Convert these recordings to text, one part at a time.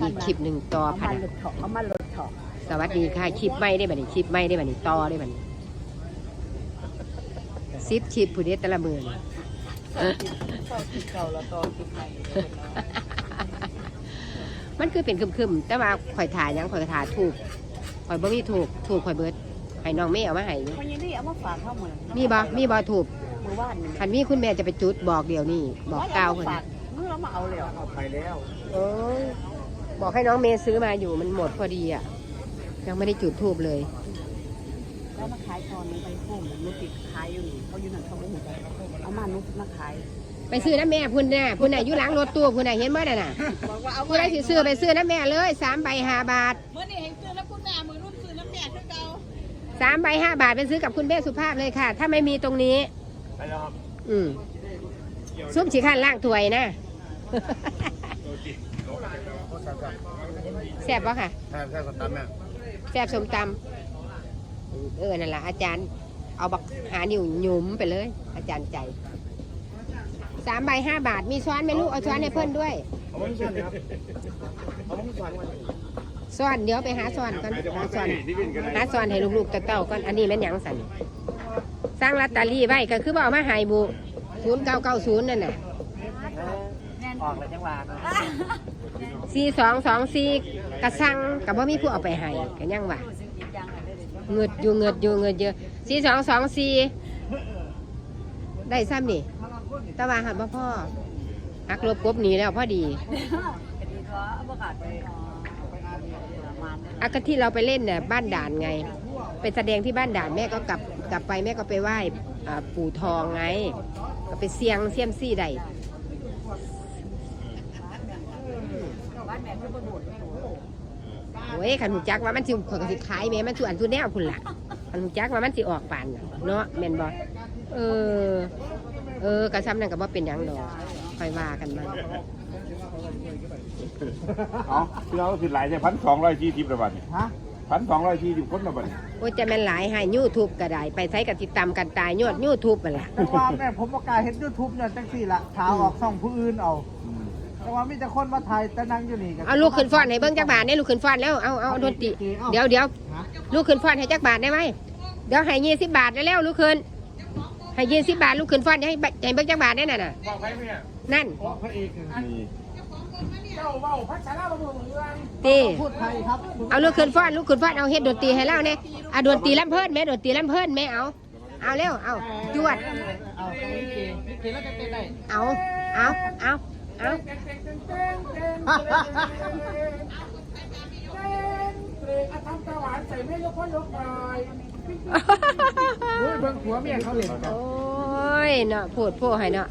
อีกคลิปหนึ่งต่อเอาพัมานลดเถาะเอามาลดเถาะสวัสดีค่ะคลิปไม่ได้บัดนี้คลิปไม่ได้บัดนี้ต่อได้บัดนี้ซิปคลิปผู้เด็ดแต่ละมือนี่เข้าที่เก่าแล้วต่อจุดใหม่มันคือเป็นคึมๆ แต่ว่าข่อยถ่ายหยังข่อยก็ถ่ายถูกข่อยบ่มีถูกถูกข่อยเบิดให้น้องเมย์เอามาให้อยู่มันยังนี่เอามาฝากเข้าเมืองมีบ่มีบ่ถูกเมื่อวานนี่คันมีคุณแม่จะไปจุดบอกเดี๋ยวนี้บอกกล่าวเพิ่เพิ่นฝากเมื่อเรามาเอาเลยเหรอ เอาไปแล้วโอ้ย บอกให้น้องเมย์ซื้อมาอยู่มันหมดพอดีอะ ยังไม่ได้จุดทูบเลย แล้วมาขายตอนนี้ไปโค้งนุติดขายอยู่นี่เขาอยู่นั่นเขาไม่เห็นเอามานุมาขายไปซื้อน้ำแม่พุ่นน่ะพุ่นน่ะอยู่หลังรถตู้พุ่นน่ะเห็นเมื่อน่ะบอกว่าเอาผู้ใดสิซื้อไปซื้อน้ำแม่เลยสามใบห้าบาทเมื่อนี่เห็นซื้อแล้วคุณแม่มือรุ่นซื้อน้ำแม่คือเก่าสามใบห้าบาทไปซื้อกับคุณแม่สุภาพเลยค่ะ ถ้าไม่มีตรงนี้ไปแล้วครับอืมซุปฉีขันล่างถวยนะ แซ่บปะค่ะแค่แค่สตันแม่แซ่บสมตำเออนั่นแหละอาจารย์เอาบักหานิ้วหยุมไปเลย อาจารย์ใจสามใบห้าบาทมีช้อนไหมลูกเอาช้อนให้เพื่อนด้วยเอาไม่ส่วนครับเอาไม่ส่วนวันช้อนเดี๋ยวไปหาช้อนก่อนหาช้อนหาช้อนให้ลูกๆเต้าๆก่อนอันนี้แม่นหยังสันสร้างลอตเตอรี่ไว้ก็คือบอกเอามาใหายบุศูนย์เก้าเก้าศูนย์นั่นน่ะออกแล้วจังหวะ สี่สองสองสี่กระสังกับว่ามีผู้เอาไปให้กันยังวะเงืดอยู่เงืดอยู่เงืดเยอะสี่สองสองสี่ได้ซ้ำนี่ตะวันหัดบ่พ่อหักลบกบหนีแล้วพอดีอากที่เราไปเล่นเนี่ยบ้านด่านไง ไปแสดงที่บ้านด่านแม่ก็กลับกลับไปแม่ก็ไปไหว้ปู่ทองไง ก็ไปเสียงเสียมซี่ใด โอ้ยขันหูจักว่ามันสิข่อยก็สิขายแม่มันส่วนทุนแนวพุ่นล่ะขันหูจักว่ามันสิออกปานน่ะเนาะแม่นบ่เออ เออกระซ้ำนั่นก็บ่เป็นหยังดอกค่อยว่ากันมาเอาพี่น้องสิหลายใช่พันสองร้อยสี่สิบระบาดนี่ฮะพันสองร้อยสี่สิบคนระบาดนี่โอ้ยจะแม่นหลายให้ YouTube ก็ได้ไปใช้กับติดตามกันตายยอด YouTube นั่นล่ะ แต่ว่าแม่ผมประกล้าศเห็นยูทูบเนี่ยจังสี่ละถาออกส่องผู้อื่นเอา แต่ว่ามีแต่คนมาถ่ายแต่นั่งอยู่นี่เอาลูกขึ้นฟ้อนให้เบิ่งจักบาทได้ลูกขึ้นฟ้อนแล้วเอาเอาดนตรีเดี๋ยวเดี๋ยวฮะลูกขึ้นฟ้อนให้จักบาทได้ไหมเดี๋ยวให้ยี่สิบบาทได้แล้วลูกขึ้นให้ยี่สิบบาทลูกขึ้นฟ้อนให้ให้เบิ่งจักบาทได้น่ะน่ะบอกไปไหมเนี่ยนั่นบอกพระเอกนะนี่ตีพูดไทยครับเอาลูกขึ้นฟ้อนลูกขึ้นฟ้อนเอาเฮ็ดดนตรีให้เล่าเนี่ยเอาดนตรีลำเพิ่นแม่ดนตรีลำเพิ่นแม่เอาเอาเร็วเอาจวดเอาไปลิเกลิ เกแล้วจะเต้นได้เอาเอาเอาเอาโอ้ยเบิ่งผัวเมียเขาเล่นกันโอ้ยเนาะพูดพูดให้เนาะ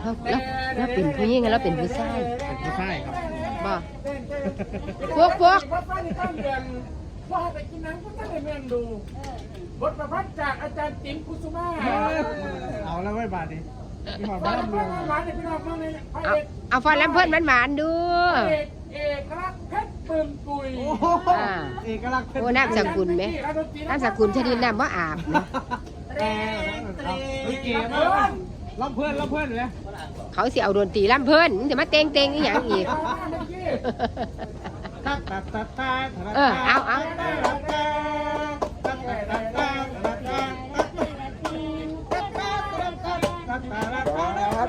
เอาแล้วแล้วเป็นผู้หญิงแล้วเป็นผู้ชายไม่ใช่ครับบ่พวกพวกว่าฟ้าในตั้งเดือนว่าให้ไปกินน้ำก็ตั้งแต่เมืองดูบทประพันธ์จากอาจารย์ติ๋มกุสุมาเอาแล้วไว้บาดดิ มีหอดฟ้าบ้านในเมืองฟ้าในพี่น้องฟังในพระเอาเอกเอาฟ้อนลำเพิ่นมันหวานๆดูพระเอกเอกลักษณ์เพชรปืนปุยโอ้โหอ่าเอกลักษณ์โอ้น้ำสกุลไหมน้ำสกุลชนิดน้ำว่าอาบนะแต่ลิเกมาลำเพื่อนลำเพื่อนเลยเขาสิเอาดนตรีลำเพิ่นมึงจะมาเต็งเต็งอีหยังอีกตัดตัดตัดตัดเออเอาเอา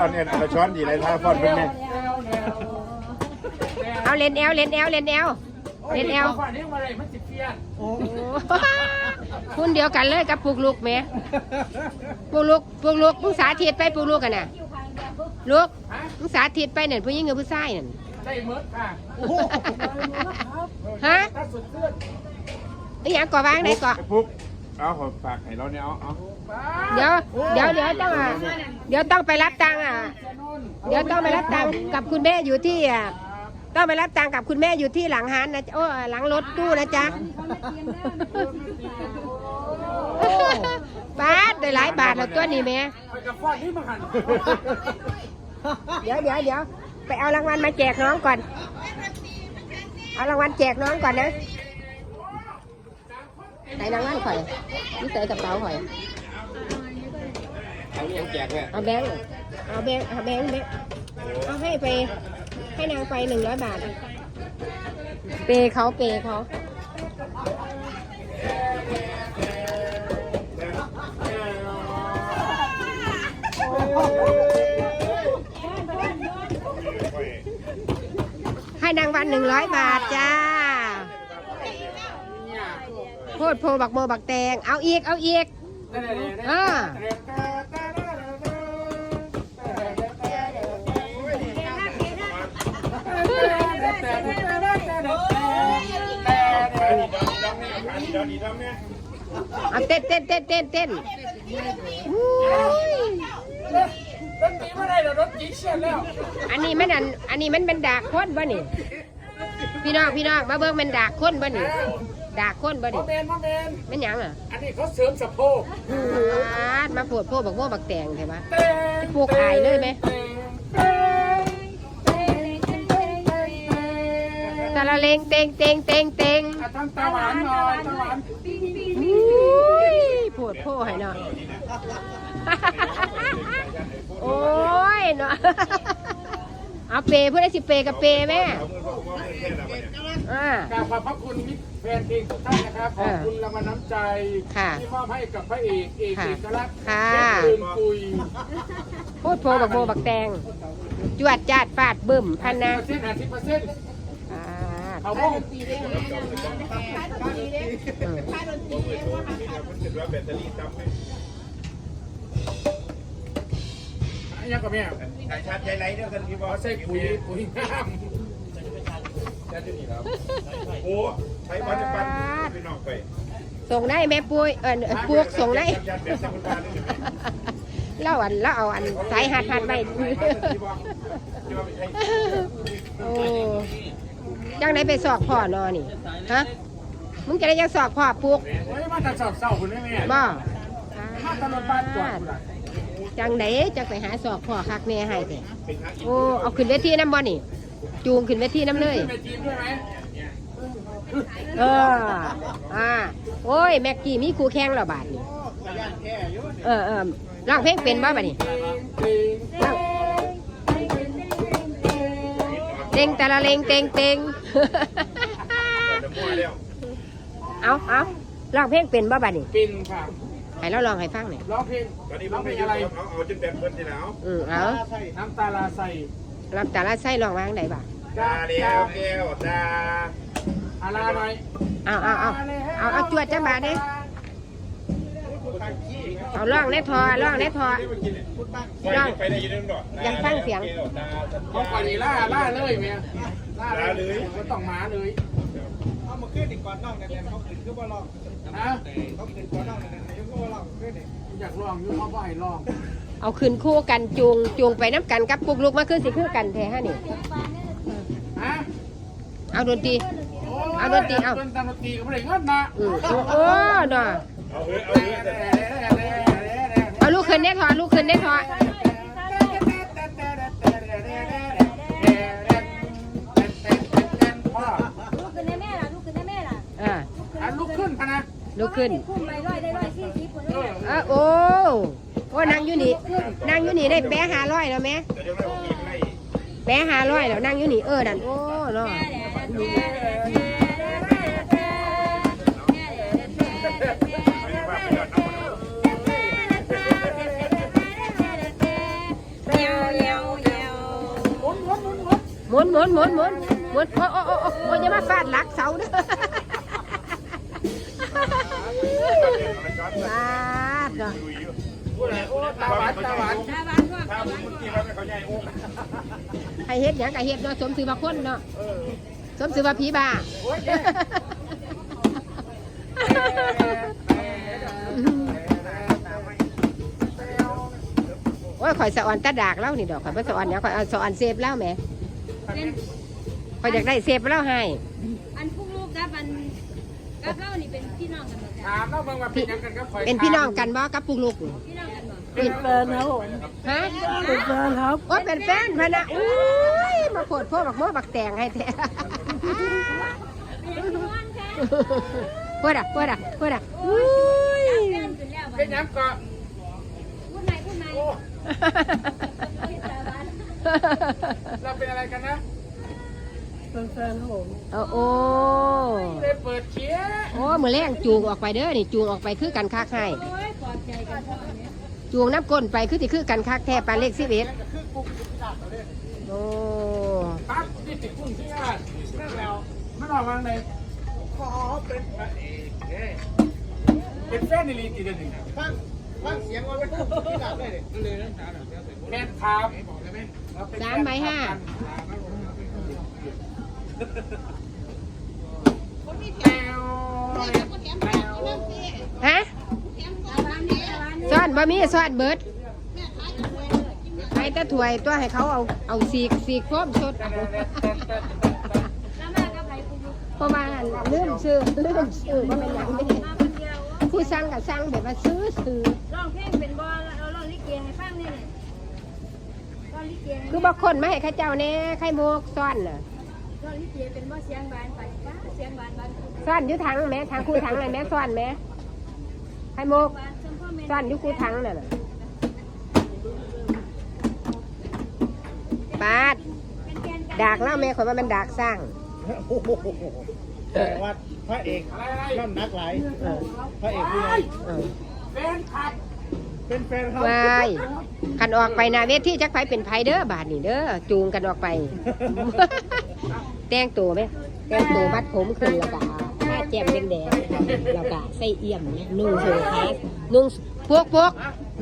ตอนนี้เราช้อนดีเลยท่าฟอนเป็นไงเอาเล่นแอลเล่นแอลเล่นแอลเล่นแอลฟ้าเนี่ยมาอะไรมันจิตเพียนโอ้โอ้คุณเดียวกันเลยกับปลูกลูกแม่ปลูกลูกปลูกลูกมึงสาธิตไปปลูกลูกกันน่ะลูกมึงสาธิตไปเนี่ยผู้หญิงกับผู้ชายนั่นได้เมิร์ดค่ะฮะถ้าสุดเสื้อไอ้หยังก่อวางได้ก่อปุ๊ก เอาขอฝากให้เราเนี่ยเอาเอาเดี๋ยวเดี๋ยวเดี๋ยวต้องอะเดี๋ยวต้องไปรับตังค์อะ เดี๋ยวต้องไปรับตังค์กับคุณแม่อยู่ที่อะต้องไปรับตังค์กับคุณแม่อยู่ที่หลังฮานนะโอ้หลังรถตู้นะจ๊ะบาทได้หลายบาทแล้วตัวนี้แม่ไปกับฟ้านี่มาหันเดี๋ยวเดี๋ยวเดี๋ยวไปเอารางวัลมาแจกน้องก่อน เอารางวัลแจกน้องก่อนนะ ไหนรางวัลข่อยนี่ใส่กระเป๋าข่อยเอาอย่างแจกเนี่ยเอาแบงค์เอาแบงค์เอาแบงค์แบงค์เอาให้ไป ให้นางไปหนึ่งร้อยบาทเเปเขาเปเขาให้นางวันหนึ่งร้อยบาทจ้าโพดโพบักโมบักแตง เอาอีก เอาอีกอ่าเอาเต้นเต้นเต้นเต้นเต้นอุ้ยรถตีไม่ได้เดี๋ยวรถจีเชียนแล้ว อันนี้มันอันอันนี้มันเป็นดากค้นบ่นี่ พี่น้องพี่น้องมาเบิ่งเป็นดากค้นบ่นี่ ดากค้นบ่มานี่เมนมาเมนมันหยังอะอันนี้เขาเสริมสะโพกอาดมาปวดโพบักโมบักแตงใช่ปะ เต้นปลูกขายเลยไหมตะละเลงเตงเตงเตงเตงอะทำตาหวานหน่อยตาหวานอุ้ยปวดโพให้เนาะ โอ้ยเนาะ เอาเปเพื่อได้สิเปกับเปแม่อ่า กราบขอบพระคุณมิตรแฟนเพลงทุกท่านนะครับขอบคุณรางวัลน้ำใจค่ะที่มอบให้กับพระเอกเอกค่ะเอกลักษณ์ค่ะเพชรปืนกุยพูดโพบักโมบักแตงจวดจาดฟาดบึ้มพันนะเปอร์เซ็นต์ห้าสิบเปอร์เซ็นต์อ่าเขาบ้องเอออัน ยังกับแม่สายชาร์จใจไรเนี่ยกันพี่บอสใส่ปุ๋ยปุ๋ยงามจะจะนี่ครับโอ้ใช้ปันปันพี่น้องไปส่งได้แม่ปุ้ยเออเออปลูกส่งได้เล่าอันเล่าเอาอันสายหัดหัดไปโอ้จังได้ไปสอกพ่อนอนี่ฮะมึงจะได้ยังสอกพ่อปลูกมาแต่สอบเศร้าคุณแม่แม่บ่มาตลอดบ้านจอดคุณล่ะ จังไดจะไปหาสอกพ่อคักแม่ให้แต่โอ้เอาขึ้นเวทีน้ำบ่นี่ จูงขึ้นเวทีน้ำเลย เออ อ่า โอ้ย แม็กกี้มีครูแข่งแล้วบาดนี่เออเออร้องเพลงเป็นบ่บัดนี่เต็งแต่ละเลงเต็งเต็งเอาเอาร้องเพลงเป็นบ่บัดนี่ปินค่ะ ให้เราลองให้ฟังหน่อยร้องเพลงตอนนี้ผร้อมงเพไปลงยือะไรเอาเอาจนแบบเพิ่นที่แล้วอือเอาน้ำตาลาใสรับแต่ละไส้ลองวางไหนบ่าตาเดียวแก้วตาอาลาหน่อยเอาเอาเอาเอาเอาจวดจังบาดเด้เอาล่องในทอล่องในทอไปได้ยินก่อนยังฟังเสียงเขาก่อนนี่ล่าล่าเลยเมียล่าเลยก็ต้องมาเลยเอามาขึ้นอีกก่อนน้องเนี่ยเขาขึ้นคือบ่ลองนะเขาขึ้นก่อนน้องเนี่ยยังบ่ล องขึ้นนี่อยากลองอยู่เขาบ่ให้ลองเอาขึ้นคู่กันจูงจูงไปน้ำกันกับปุกลูกมาคือสิคือกันแท้ฮะนี่ ฮะเอาดนตรีเอาดนตรีเอา ดนตรีก็ไม่ได้เงินนะอือโอ้โอ้เนาะเอาเฮ้ยเอาเฮ้ยเอาลูกขึ้นได้ทอลูกขึ้นได้ทอพ่อลูกขึ้นได้แม่ล่ะลูกขึ้นได้แม่ล่ะอ่าอันลุกขึ้นพะนะลูกขึ้น คุ้มไปร้อยได้ร้อยสี่สิบคน เลยอะโอ้โอ้นางอยู่นี่นางอยู่นี่ได้แปะหาร้อยแล้วแม่จะยังไม่เอาอีกไล่แปะหาร้อยแล้วนางอยู่นี่เออดันโอ้เนาะไม่ว่าไปยอดน้ำมันหมุนหมุนหมุนหมุนหมุนโอ้โอ้โอ้โอ้โอ้อย่ามาฟาดหลักเสาเด้อ ฟาดเนาะตาหวานตาหวานถ้าผมเมื่อกี้ว่าเขาใหญ่โอ้ให้เฮ็ดหยังก็เฮ็ดเนาะสมซื้อว่าคนเนาะสมซื้อว่าผีบ้าโอ้ยข่อยสะออนตาดากเล่านี่ดอกข่อยบ่สะออนหยังข่อยเอาสะออนเซฟเล่าแหมข่อยอยากได้เซฟเล่าให้ อันพวกลูกกับอัน กับเรานี่เป็นพี่น้องกันหมดจ้ะถามแล้วบางว่าเป็นยังกันครับเป็นพี่น้องกันบ่กับปุกลูกนี่พี่น้องกันหมดเป็นแฟนครับผมฮะเป็นแฟนครับโอ้ยเป็นแฟนพะนะอุ้ยมาโพดพ่อบักโม่บักแตงให้แท้เป็นม้วนแค่เพื่ออะเพื่ออะเพื่ออะอุ้ยเล่นขึ้นแล้วเป็นยังก็พูดไหนพูดไหนเราเป็นอะไรกันนะ เป็นแฟนผมเอาโอ้เลยเปิดเชียร์โอ้มือแรงจูงออกไปเด้อนี่จูงออกไปคือกันคักให้โอ้ยปลอดใจกันพ่อเนี่ยจูงน้ำก้นไปคือที่คือกันคักแท้ปลาเล็กสิเอ็ดโอ้ปั๊บนี่ติดกุ้งที่อะนั่นแล้วมันออกมาในขอเป็นพระเอกเด้เป็นแฟนในลีกีเดือนหนึ่งฟังฟังเสียงว่าเป็นกุ้งที่หลับเลยเลยนะแม่ถามสามใบห้า แนวแนวฮะซ่อนบะมี่ซอนเบิร์ดให้แตะถวยตัวให้เขาเอาเอาสีกสีกพร้อมชดเอาแล้วมากับไผคุณลูกเพราะว่าลืมซื้อลืมซื้อว่าเป็นอย่างนี้มาคนเดียวผู้สั่งกับสั่งแบบว่าซื้อซื้อร้องเพลงเป็นบ่เราร้องลิเกให้ฟังนี่นี่ร้องลิเกให้ คือบางคนไม่ให้เข้าเจ้าแน่ไข่มุกซ่อนน่ะ ร้องลิเกเป็นบ่เสียงบานไปป้าเสียงบานบานซ่อนอยู่ถังแม่ถังคู่ถังเลยแม่ซ่อนแม่ไข่มุกบานจนพ่อแม่ซ่อนอยู่คู่ถังน่ะน่ะปาดเป็นแกนกันดากเล่าแม่ขอยว่ามันดากสร้างแต่ว่าพระเอกอะไรอะไรนั่นนักหลายเออพระเอกผู้ใหญ่เออ แฟนคลับ เป็นแฟนเขาวายขันออกไปหนาเวทีจักไผเป็นไผเด้อบาทนี่เด้อจูงกันออกไป แต่งตัวไหมแต่งตัวมัดผมขึ้นแล้วก็ผ้าแจ่มแดงๆแล้วก็ใส่เอี่ยมเนี่ยนุ่งสงขานุ่งพวกพวก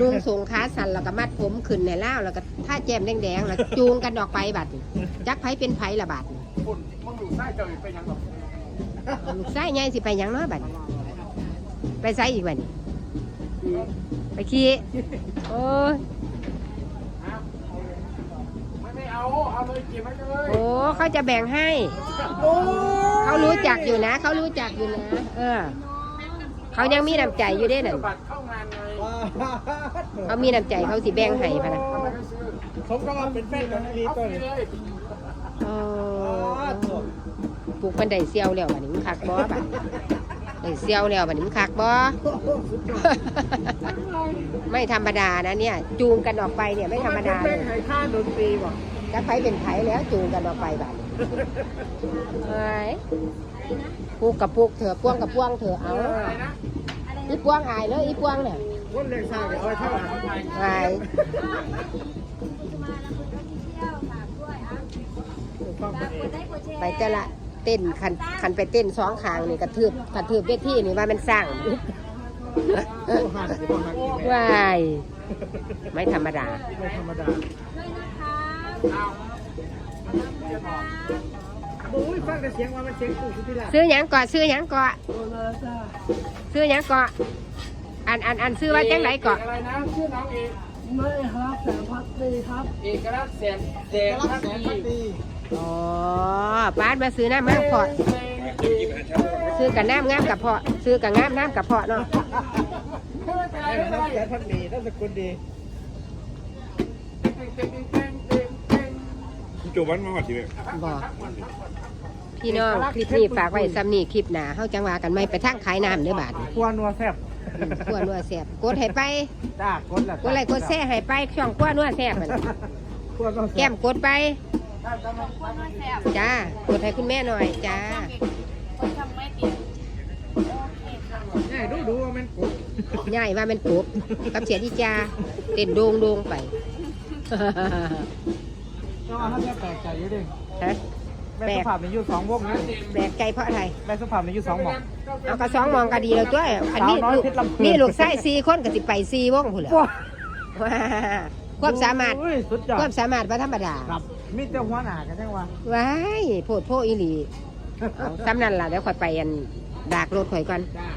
นุ่งสงขาสันแล้วก็มัดผมขึ้นในล่าวแล้วก็ผ้าแจ่มแดงๆแล้วจูงกันออกไปบัดนี้จักไผเป็นไผละบัดนี้คุณมึงดูไส้เจ้าอีกไปยังหรอกลูกชายใหญ่สิไปหยังเนาะบัดนี้ไปไสอีกบัดนี้ ไปขี่โอ้ยไม่ไม่เอา เอาเลยเก็บไว้เลยโอ้เขาจะแบ่งให้ เขารู้จักอยู่นะ เขารู้จักอยู่นะ เออ เขายังมีน้ำใจอยู่เด้นั่นบัตรเข้างานไงเขามีน้ำใจเขาสิแบ่งให้พะนะทำไมไม่ซื้อผมก็ว่าเป็นแฟนกันดีเอาตัวไปนี้เลยโอ้ปลูกมันได้เซียวแล้วบัดนี้มันคักบ่บัด ได้เซียวแล้วบัดนี้มันคักบ่ ไม่ธรรมดานะเนี่ย จูงกันออกไปเนี่ยไม่ธรรมดาเลแม่งยให้ค่าดนตรีว่ะจะไผเป็นไผแล้วจูงกันออกไปบัดนี้เอ้ยปลูกกับปลูกเถอะพ่วงกับพ่วงเถอะเอาอะไรนะอีพวงอายเลยอีพวงเนี่ยคนเลี้ยงสร้างเอาไว้เท่าไหร่อายมาแล้วคุณก็ที่เที่ยวฝากด้วยอะฟังฝากกดไลค์กดแชร์ไปแต่ละ เต้นคันคันไปเต้นสองขางนี่กระทืบกระทืบเวทีนี่ว่ามันสร้างผู้หันสิบ่หักอีแม่ว้ายไม่ธรรมดาไม่ธรรมดาด้วยนะคะเอาโอ้ยฟังแต่เสียงว่ามันเสียงปู่สุธิราชซื้อหยังก่อซื้อหยังก่อซื้อหยังก่ออันอันอันซื้อว่าจังไหนก่ออะไรนะชื่อน้องเอกไม่ครับแสงพัดดีครับเอกลักษณ์แสนแสนรักพักแสนพักดีดี อ๋อป้าดมาซื้อน้ำน้ำพอซื้อกับน้ำงามกับเพาะซื้อกับงามน้ำกับเพาะเนาะไม่เป็นไรไอ้ไม่เป็นรัไรกแสนพักดีนามสกุลดีเต็งเต็งเต็งเต็งเต็งจูบันมาหอดทีเลยบอกพี่น้องคลิปนี้ฝากไว้ซ้ำนี่คลิปหนาเฮาจังว่ากันไม่ไปทางขายน้ำเด้อบาทนี่ครัวนัวแซ่บขั้วนัวแซ่บกดให้ไปจ้ากดละกดไลค์กดแชร์ให้ไปช่องขั้วนัวแซ่บมันครัวนัวแก้แซ่บมกดไป จ้ากดให้คุณแม่หน่อยจ้าง่ายดูดูว่ามันกดใหญ่ว่ามันกบกับเสียดีจ้าเต้นโดงโดงไปก็ว่าเขาจะแปลกใจอยู่ดิฮะแม่สุภาพมีอยู่สองวงนะแปลกใจเพราะอะไรแม่สุภาพมีอยู่สองหม่องเอากระสองมองก็ดีแล้วด้วยอันนี้สาวน้อยลูกเพชรลำพูนนี่ลูกไส้สี่คนก็สิไปสี่วงผู้นแหละว้าว้าความสามารถอุ้ยสุดยอดความสามารถว่าธรรมดาครับ มีแต่หัวหน้ากันจังวะว้ายโพดโพอีหลีเอาซ้ำนั่นล่ะเดี๋ยวข่อยไปอันดากรถข่อยก่อน จ้า